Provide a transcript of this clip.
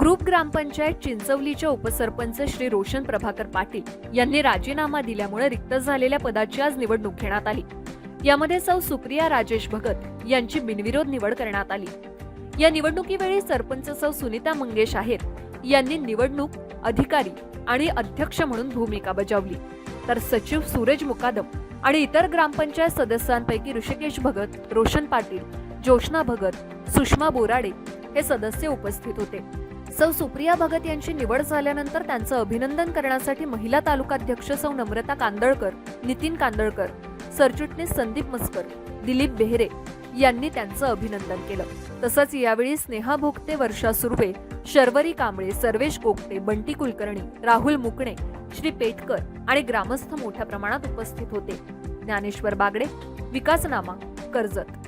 Group ग्रामपंचायत चिंचवलीचे उपसरपंच श्री रोशन प्रभाकर पाटील यांनी राजीनामा दिल्यामुळे रिक्त झालेल्या पदाची आज निवडणूक घेण्यात आली. यामध्ये सौ सुप्रिया राजेश भगत यांची बिनविरोध निवड करण्यात आली. या निवडणुकीवेळी सरपंच सौ सुनीता मंगेश आहेत. यांनी निवडणूक अधिकारी आणि अध्यक्ष म्हणून भूमिका बजावली. तर सचिव सूरज मुकादम आणि इतर ग्रामपंचायत सदस्यांपैकी ऋषिकेश भगत रोशन पाटील जोशना भगत सुषमा बोराडे हे सदस्य उपस्थित होते. सौ सुप्रिया भगत यांची निवड झाल्यानंतर त्यांचं अभिनंदन करण्यासाठी महिला तालुकाध्यक्ष सौ नम्रता कांदळकर नितीन कांदळकर सरचिटणीस संदीप मस्कर दिलीप बेहरे यांनी त्यांचं अभिनंदन केलं. तसंच यावेळी स्नेहा भोगते वर्षा सुर्वे शर्वरी कांबळे सर्वेश कोकटे बंटी कुलकर्णी राहुल मुकणे श्री पेटकर आणि ग्रामस्थ मोठ्या प्रमाणात उपस्थित होते. ज्ञानेश्वर बागडे विकासनामा कर्जत.